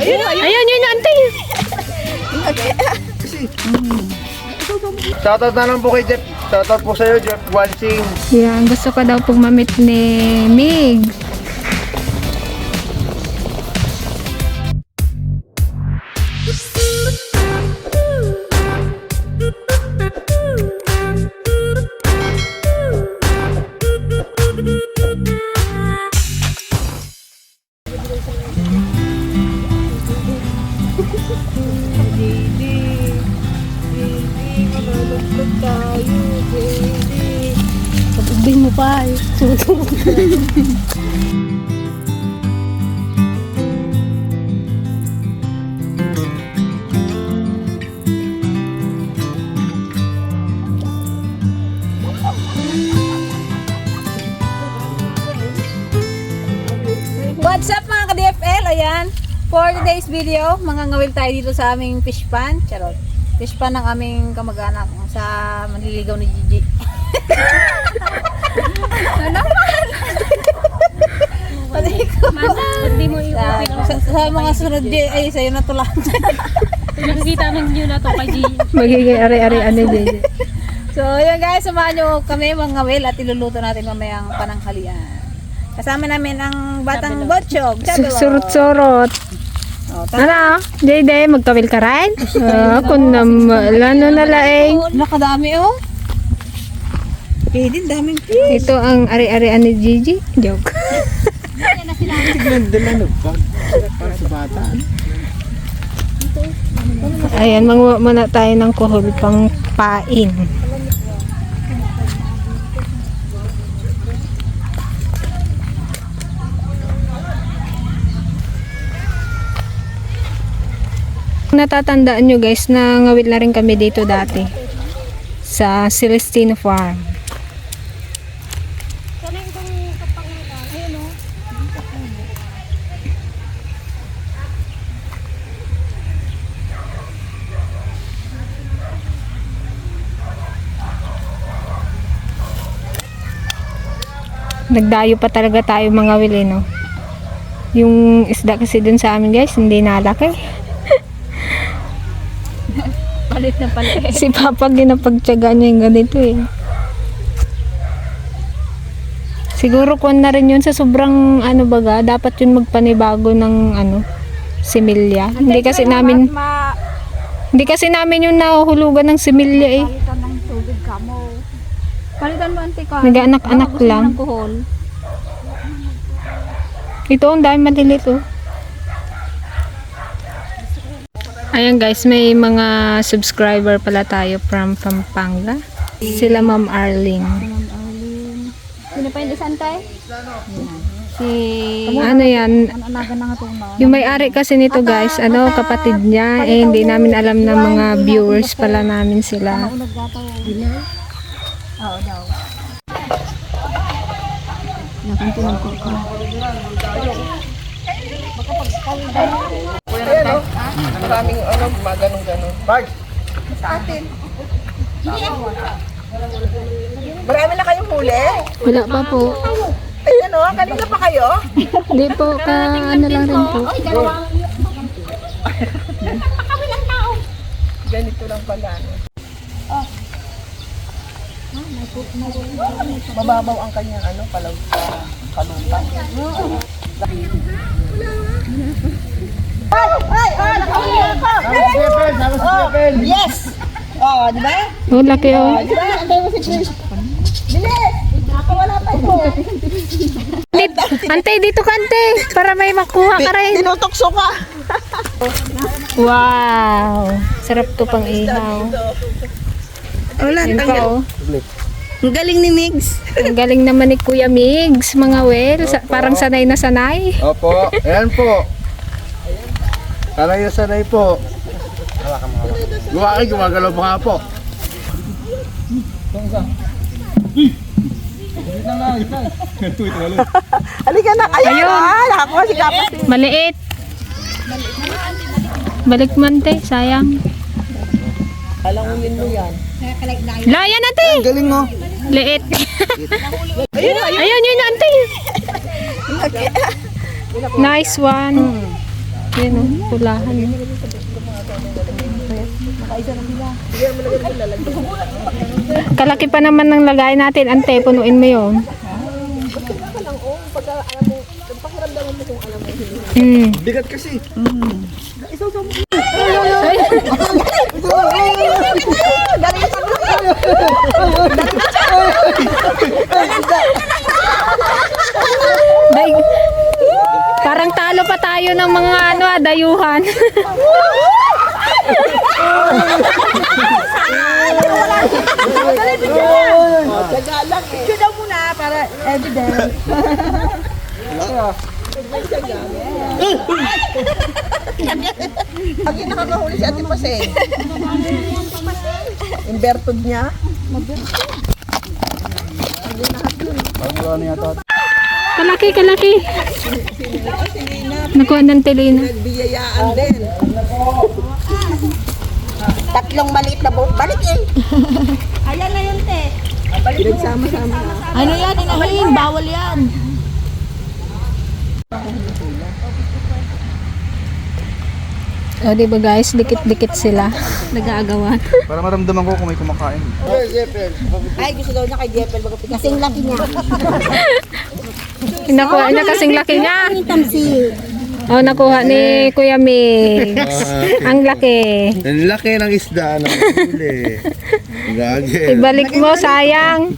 Ayun, ayun, yun, ante. Shoutout na lang po kay Jeff. Shoutout po sa'yo, Jeff Wansing. Yan, gusto ko daw pong mamit ni Mig. What's up mga ka-DFL? Ayan, for today's video, mga ngawil tayo dito sa aming fish pan. Charot. Fish pan ng aming kamag-anak sa manliligaw ni Gigi. ano naman? Pati ko. Hindi mo Sa, sa, sa mga sunod di, ay sa'yo na tulang. Nakikita ng nyo na to kay G. Magiging ari-ari ano dyan. so, yun guys, samahan nyo kami mga ngawil at iluluto natin mamayang pananghalian. Kasama namin ang batang botchog. Surut-surut. Oh. Ano? Jayde, magkawil ka rin? Ah, kung naman, ano na laing. Nakadami oh. Din daming fish. Ito ang ari-arian ni Gigi. Joke. Ayan, manguha muna tayo ng kuhol pang pain. Natatandaan nyo guys na ngawit na rin kami dito dati sa Celestino Farm. Nagdayo pa talaga tayo mga wili, no? Yung isda kasi dun sa amin guys, hindi nalaki. Palit na palit. si Papa ginapagtyaga niya yung ganito eh. Siguro kuwan na rin yun sa sobrang ano baga, dapat yun magpanibago ng ano, similya. Hindi kasi namin, hindi kasi namin yung nahuhulugan ng similya eh. palitan ng tubig ka mo. Palitan mo ante ka. Nag-anak-anak mo lang. ng kuhol. Ito, ang dami malilit oh. Ayan guys, may mga subscriber pala tayo from Pampanga. Sila Ma'am Arling. Sino pa yung isan tayo? Si... Ano yan? Ano na? Yung may-ari kasi nito guys, ano, kapatid niya. Eh, hindi namin alam na mga viewers pala namin sila. Oo daw. Nakantunan ko ka. Ayan o. Maraming ano, gumaganong-ganon. Bart! Marami na kayong huli? Wala pa po. Ay, ano, kanina pa kayo? Hindi po, ka ano lang rin po. Ganito lang pala. Mababaw ang kanyang ano, palaw sa kalumpa. Ay, ay, ay, nakahuli ako! Stephen! Sama si Stephen! Yes! Oh, di ba? Oh, laki oh. Di ba? Antay mo si Chris. Bilis! Nakawala pa ito. Lit, ante, dito ka ante. Para may makuha ka rin. Tinutokso ka. Wow. Sarap to pang ihaw. Wala, pa oh. Ang galing ni Migs. Ang galing naman ni Kuya Migs, mga wel. Sa- parang sanay na sanay. Opo, ayan po. Sanay na sanay po. Gumaki, gumagalaw pa nga po. Halika na. Ayun. Ayun. Ah, nakakuha si Kapas. Maliit. Balik man te, sayang. Alangunin mo yan. Layan ante. Galing mo. Liit. Ayun, yun ante. Nice one. Yan o, pulahan. Kalaki pa naman ng lagay natin. Ante, punuin mo yun. Hmm. Bigat kasi. Day, parang talo pa tayo ng mga ano, ah, dayuhan. Picture daw muna para evidence. Ang nakakahuli si Ate Pase. Inverted niya. Kalaki, kalaki. Nakuha ng telina. Biyayaan din. Tatlong maliit na boat. Balik eh. Ayan na yun, te. Pinagsama-sama. Ano yan, inahin? Bawal yan. O, di ba guys, dikit-dikit sila. Nag-aagawan. Para maramdaman ko kung may kumakain. Ay, gusto daw niya kay Jeppel. Kasing laki niya. Nakuha niya kasing laki niya. O, nakuha ni Kuya Mix. Ang laki. Ang laki ng isda ng huli. Gagi. Ibalik mo, sayang.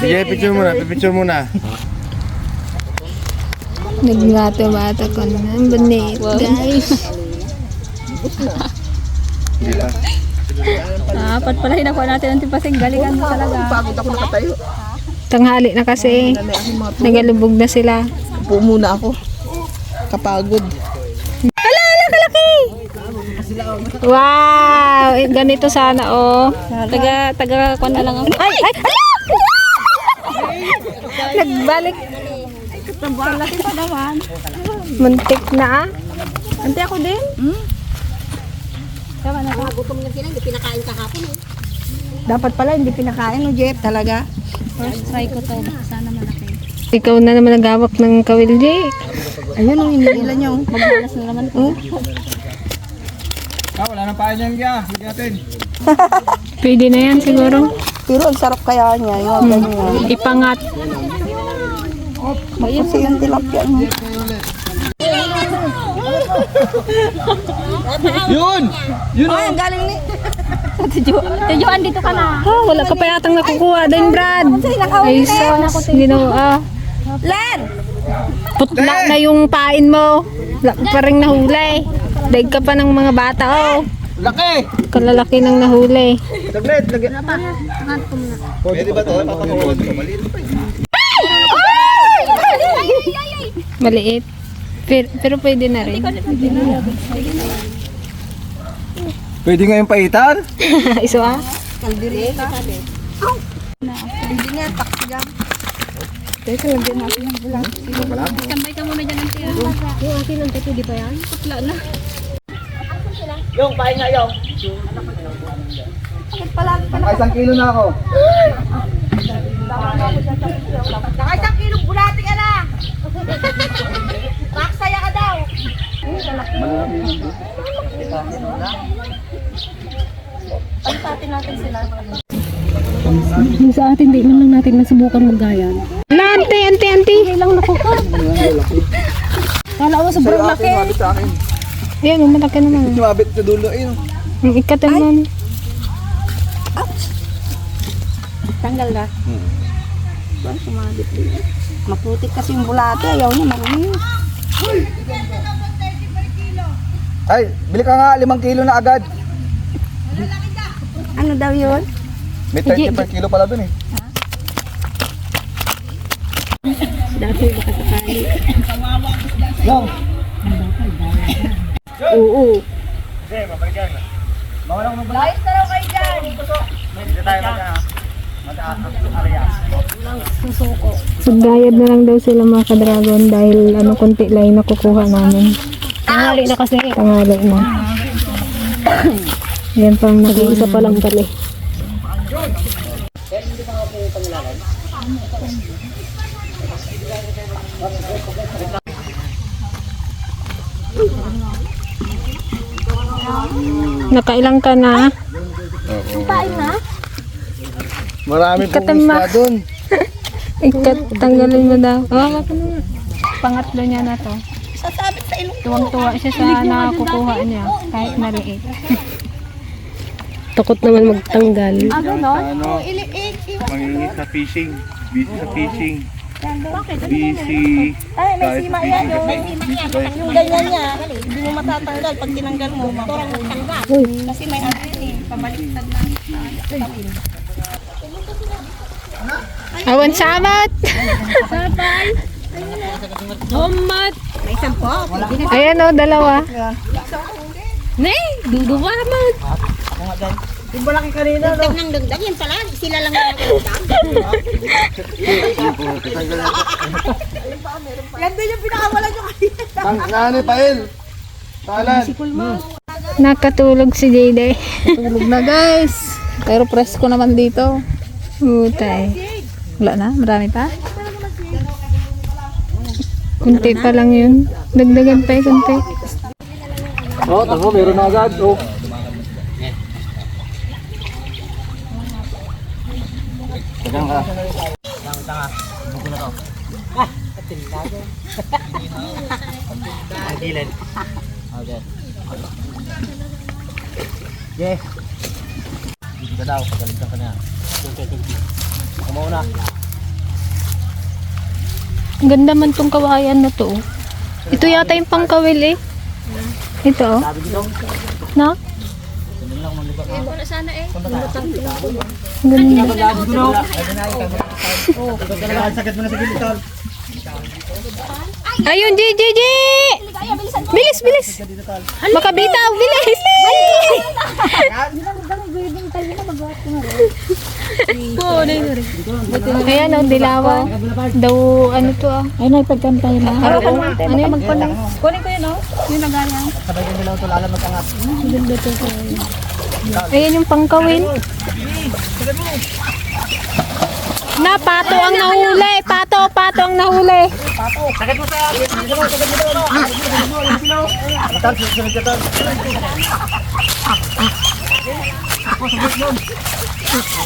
Sige, picture muna, picture muna. Nagmata-mata ko na. Ang banit, guys. Apat pala hinakuha natin ang tipasing. Galingan mo talaga. Pagod ako nakatayo. Tanghali na kasi. Nagalubog na sila. Upo muna ako. Kapagod. Wow! Eh, ganito sana, oh. Taga, taga, kwan na lang ako. Ay! Ay! Ala! Nagbalik. Laki pa naman. Muntik na, ah. Ante ako din. Hmm? Dapat pala hindi pinakain no Jeff talaga. First try ko to. Sana malaki. Ikaw na naman nagawak ng kawilji. Ayun ang hinihila niya. oh. Magbalas na naman. Oh. Ah, wala nang pain yan, Gia. Sige natin. Pwede na yan siguro. Pero ang sarap kaya niya. Yung ganyan. Ipangat. Kasi yung tilapia mo. Yun! Yun Ay, ang galing ni. Tijuan dito ka na. Oh, wala ka pa yatang nakukuha din, Brad. Ay, sus. Ginawa. Len! Putla na yung pain mo. Wala ka pa rin nahuli. Daig ka pa ng mga bata, oh. Laki! Kalalaki ng nahuli. Saglit, lagi. Pwede ba to? Papakuha ko. Maliit pa Maliit. Pero, pero pwede na rin. Pwede nga yung paitan? Iso ah. Kaldirita. Hindi nga, taksi lang. Teka, lagyan natin ng bulang. Tambay ka muna dyan ang tira. Yung akin ang tato, di ba yan? Putla na. Naka isang kilo na ako. Nakaisang kilong bulati ka na! Maksaya ka daw! Yung sa atin, di man lang natin nasubukan magayan. Wala, ante, ante, ante. Kailang nakuha. Kala ko sobrang laki. Ayan, oh, malaki naman. Sumabit sa dulo. Ayun. Ang ikat naman. Tanggal na. Ba, sumabit din. Maputik kasi yung bulati. Ayaw niya, marumi. Ay, bili ka nga. Limang kilo na agad. Ano daw yun? May 30 per kilo pala dun eh. Dati makasakali. Yung. Oo. Layos na raw kayo dyan! Magbayad na lang daw sila mga ka-dragon dahil ano, konti lang yung nakukuha namin. Tanghali na kasi. Tangali na. Yan pang nag-iisa pa lang pala. eh. Nakailang ka na? Marami pong Katama. isda doon. Ikat, tanggalin mo daw. Oh, pangatlo niya na to. Sasabit sa ilong. Tuwang-tuwa siya sa nakukuha niya. Kahit maliit. Takot naman magtanggal. Ano? Iliig. Mangingi sa fishing. Busy sa fishing. Busy. Ay, may sima yan. Yung, yung ganyan niya, hindi mo matatanggal. Pag tinanggal mo, maturang tanggal. Kasi may ano yun eh, pabaliktad na. Awan samat! May sampo. Ayan o, dalawa. Dagdag ng dagdag. Yan pala, sila lang yung dagdag. Yan din yung pinakawalan yung Ang nani pa il. Talan. Nakatulog si Jayday. Tulog na guys. Pero presko naman dito. Utay. Wala na, marami pa. Kunti pa lang yun. Dagdagan pa eh, kunti. Oh, tango, meron na agad. Oh. Tagang ka. Okay. Dito ka daw, pagalitan ka na. Kumauna. Ang Ganda man tong kawayan na to. oh. Ito yata yung pangkawil eh. Ito oh. Na? Ganda. Ayun, G, G, G! Bilis, bilis! Makabitaw, bilis! Ayan, ang dilawa. Daw, ano to ah. Ay, nagpagkantay na. Ano ko? Ano yun? Kunin ko yun, oh. Yung nagalang. Ayan yung pangkawin. Na, pato ang nahuli. Pato, pato ang nahuli.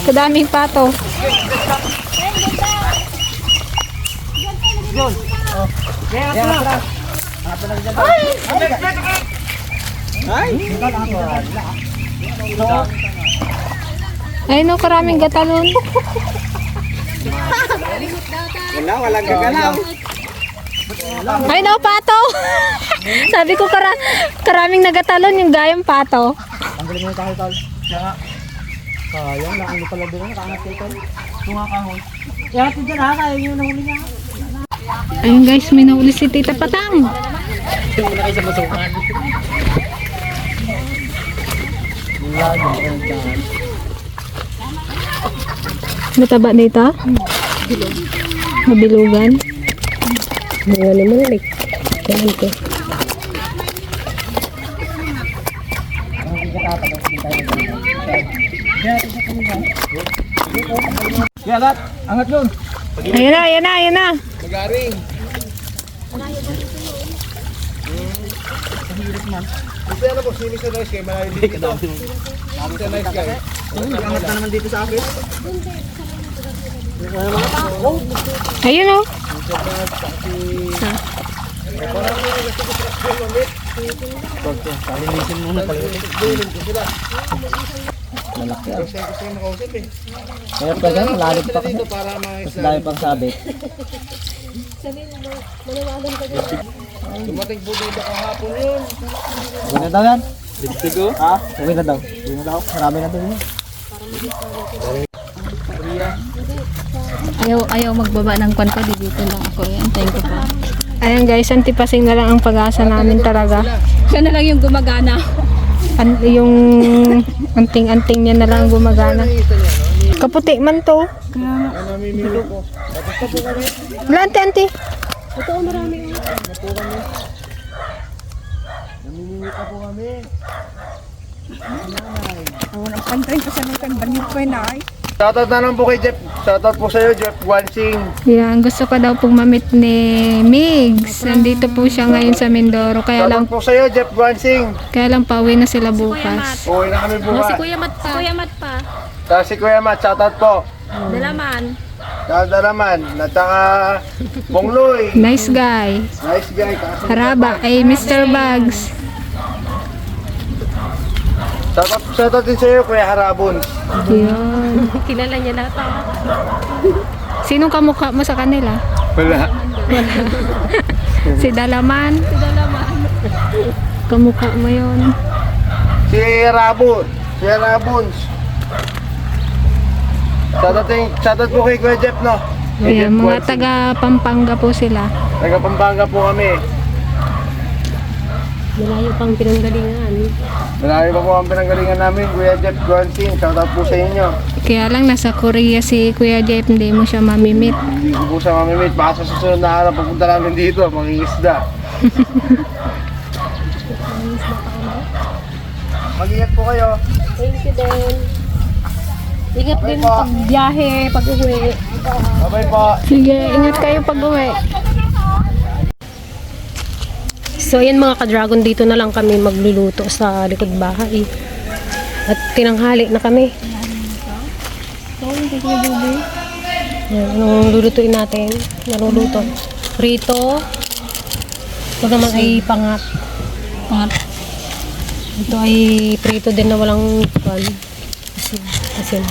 Kadaming pato. Ayun o, karaming gatalon. Wala, walang gagalaw. Ayun o, pato. Sabi ko kara karaming nagatalon yung gayang pato. Tanggalin mo yung tol. Siya nga. Sayang lang, ano pala doon, nakaangat kayo tol. Tunga kahon. Ayun guys, may nahuli si Tita Patang. Mataba dito? Mabilugan? Mga naman like. Kailan Kaya lahat, angat doon. Ayun na, ayun na, ayun na. Magaring. Kasi ano po, sino sa nice guy, malayo dito. Ako sa nice guy. Angat na naman dito sa akin. Ayun o. Kalinisin muna pag Malaki ah. Eh. Kaya pa dyan, malalim pa kasi. Dito para mga Mas dahil pang sabit. Dumating po dito kahapon yun. Uwi na daw yan. Dito Ha? Uwi na daw. Uwi na daw. Marami na daw yun. Ayaw, ayaw magbaba ng kwan ko. Di dito lang ako. Yan, thank you po. Ayan guys, antipasing na lang ang pag-asa namin talaga. Siya na lang yung gumagana. An yung anting-anting niya na lang ang gumagana. Kaputi man to. Wala, ante, ante. Namimili ka po kami. Ang pantay ko sa mga banyo ko na ay. Shoutout na lang po kay Jeff. Shoutout po sa'yo, Jeff Guansing. Yan, gusto ko daw pong mamit ni Migs. Nandito po siya ngayon sa Mindoro. Kaya lang, Shoutout po sa'yo, Jeff Guansing. kaya lang pauwi na sila bukas. Uwi na kami bukas. Kuya Mat pa. Kuya Mat pa. Tapos si Kuya Matt, shoutout po. Dalaman. Dada naman. At saka Bong Loy. Nice guy. Nice guy. Kaso- Haraba ay Mr. Bugs. Shoutout, shoutout din sa'yo, Kuya Harabon. Yun. Kilala niya lahat. Sinong kamukha mo sa kanila? Wala. Si Dalaman? Si Dalaman. Kamukha mo yun. Si Rabon. Si Rabon. Shoutout, shoutout po kay Kuya Jeff, no? Kay Jeff mga taga Pampanga po sila. Taga Pampanga po kami. Malayo pang pinanggalingan. Marami pa po ang pinanggalingan namin, Kuya Jeff Guansing. Shoutout po sa inyo. Kaya lang nasa Korea si Kuya Jeff, hindi mo siya mamimit. Hindi ko po siya mamimit. Baka sa susunod na araw pagpunta namin dito, mangingisda. Mag-ingat po kayo. Thank you din. Ingat din po. pag biyahe, pag uwi. Bye-bye po. Sige, ingat kayo pag uwi. So ayan mga ka-dragon, dito na lang kami magluluto sa likod bahay. At tinanghali na kami. Ayan, anong lulutuin natin? Naluluto. Prito. Ito naman ay pangat. Pangat. Ito ay prito din na walang kwan. Asin. Asin.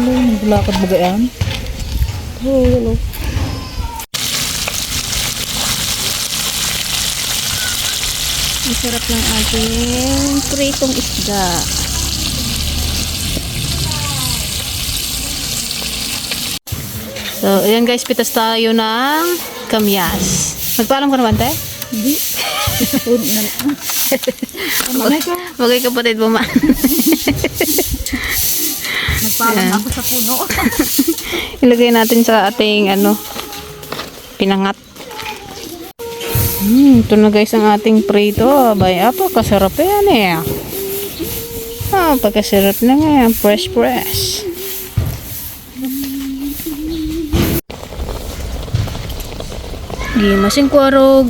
Hindi makakabugayaan. Oo, yun Ang sarap ng ating pritong isda. So, ayan guys, pitas tayo ng kamyas. Nagpaalam ka naman, te? Hindi. Bagay kapatid mo, ma. Nagpaalam ako sa puno. Ilagay natin sa ating, ano, pinangat. Hmm, ito na guys ang ating prito. Abay, apa, kasarap yan eh. Ah, pagkasarap na nga yan. Fresh, fresh. Gimasing kwarog.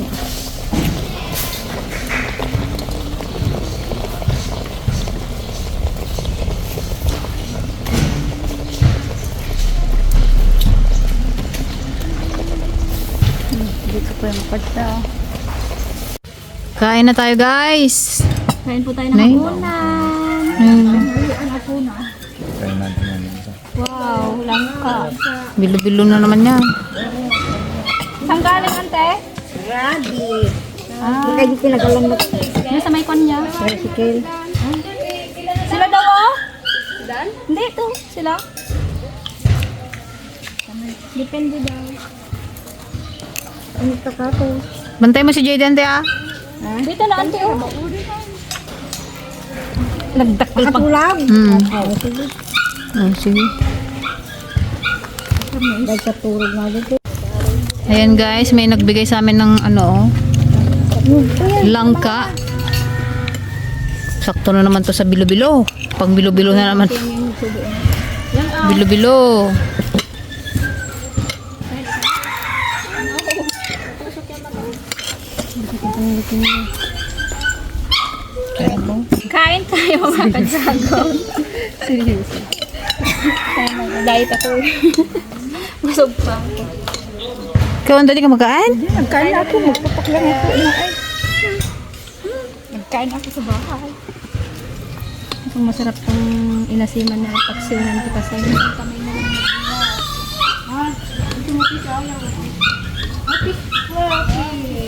Kain na tayo guys. Kain po tayo ng Nay. hapunan. Hmm. Wow, langka. Bilo-bilo na naman yan. Saan galing, ante? Grabe. Ah. Kaya di pinagalan mo. Yan sa may kon niya. Tricycle. Sila daw, oh? Hindi, ito. Sila. Depende daw. Ano ka ka to? Bantay mo si Jayden, te ah. Dito na, ante, oh. Nagdakil pag... Tulag. Hmm. Oh, sige. Nagkaturog nga dito. Ayan guys, may nagbigay sa amin ng ano, oh, langka. Sakto na naman to sa bilo-bilo. Pag bilo-bilo na naman. Bilo-bilo. Kain tayo mga kadsagon. Seryoso. Diet ako. Busog pa ako. Ikaw, ang dali ka magkain? Nagkain ako. Magpapak lang ako. Nagkain ako sa bahay. Ang masarap tong inasiman na paksinan kita sa inyo. Kamay na lang. Ah, ito mo pisa. Happy, happy.